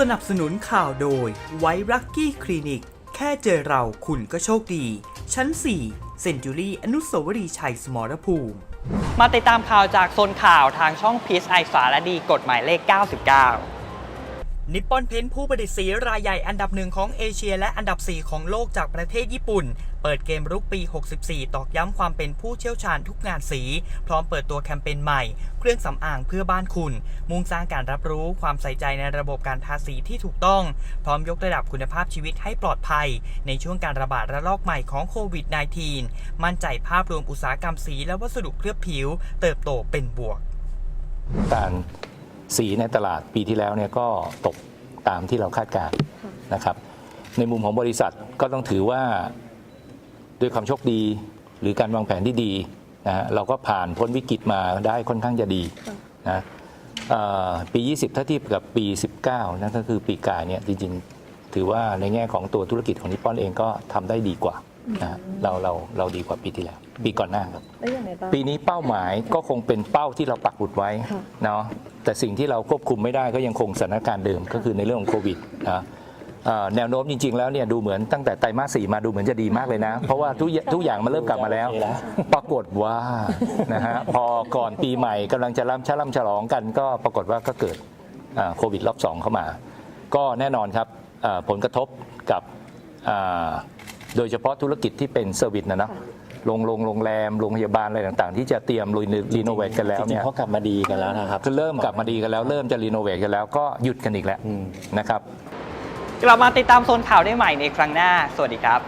สนับสนุนข่าวโดยไวรักกี้คลินิก แค่เจอเราคุณก็โชคดี ชั้น 4 เซนจูรี่อนุสาวรีย์ชัยสมรภูมิ มาติดตามข่าวจากโซนข่าวทางช่องพีซไอสารดีกฎหมายเลข 99 นิปปอนเพนผู้ผลิตสีรายใหญ่อันดับหนึ่งของเอเชียและอันดับ 4 ของโลกจากประเทศญี่ปุ่น เปิดเกมรุกปี 64 ตอกย้ำความเป็นผู้เชี่ยวชาญทุกงานสี พร้อมเปิดตัวแคมเปญใหม่ เครื่องสำอางเพื่อบ้านคุณ มุ่งสร้างการรับรู้ความใส่ใจในระบบการทาสีที่ถูกต้อง พร้อมยกระดับคุณภาพชีวิตให้ปลอดภัย ในช่วงการระบาดระลอกใหม่ของโควิด -19 มั่นใจภาพรวมอุตสาหกรรมสีและวัสดุเคลือบผิว เติบโตเป็นบวก การ สีในตลาดปีที่แล้วเนี่ยก็ตกตามที่เราคาดการณ์นะครับ ในมุมของบริษัทก็ต้องถือว่าด้วยความโชคดีหรือการวางแผนที่ดีนะฮะเราก็ผ่านพ้นวิกฤตมาได้ค่อนข้างจะดีนะเอ่อปี 20 ถ้าเทียบกับปี 19 นั่นก็คือปีกายเนี่ยจริงๆ ถือว่าในแง่ของตัวธุรกิจของนิปปอนเองก็ทำได้ดีกว่านะฮะเราเราเราดีกว่าปีที่แล้ว ปีก่อนหน้าครับแล้วอย่างไรบ้างปีนี้เป้าหมายก็คงเป็นเป้าที่เราปักหมุดไว้ค่ะเนาะ แต่สิ่งที่เราควบคุมไม่ได้ก็ยังคงสถานการณ์เดิมก็คือในเรื่องของโควิดนะเอ่อแนวโน้มจริง ๆ แล้วเนี่ยดูเหมือนตั้งแต่ไตรมาสสี่มาดูเหมือนจะดีมากเลยนะ เพราะว่าทุกอย่างทุกอย่างมันเริ่มกลับมาแล้ว ปรากฏว่านะฮะพอก่อนปีใหม่กำลังจะร่ำฉล่ำฉลองกัน ก็ปรากฏว่าก็เกิดอ่าโควิดรอบสองเข้ามา ก็แน่นอนครับอ่าผลกระทบกับอ่าโดยเฉพาะธุรกิจที่เป็นเซอร์วิสนะเนาะ โรงโรงโรงแรมโรงพยาบาลอะไรต่างๆ ที่จะเตรียมรีโนเวทกันแล้วจริเนี่งย ๆเขากลับมาดีกันแล้วนะครับ คือเริ่มกลับมาดีกันแล้วเริ่มจะรีโนเวทกันแล้วก็หยุดกันอีกแล้วอืม นะครับ กลับมาติดตามโซนข่าวได้ใหม่ในครั้งหน้า สวัสดีครับ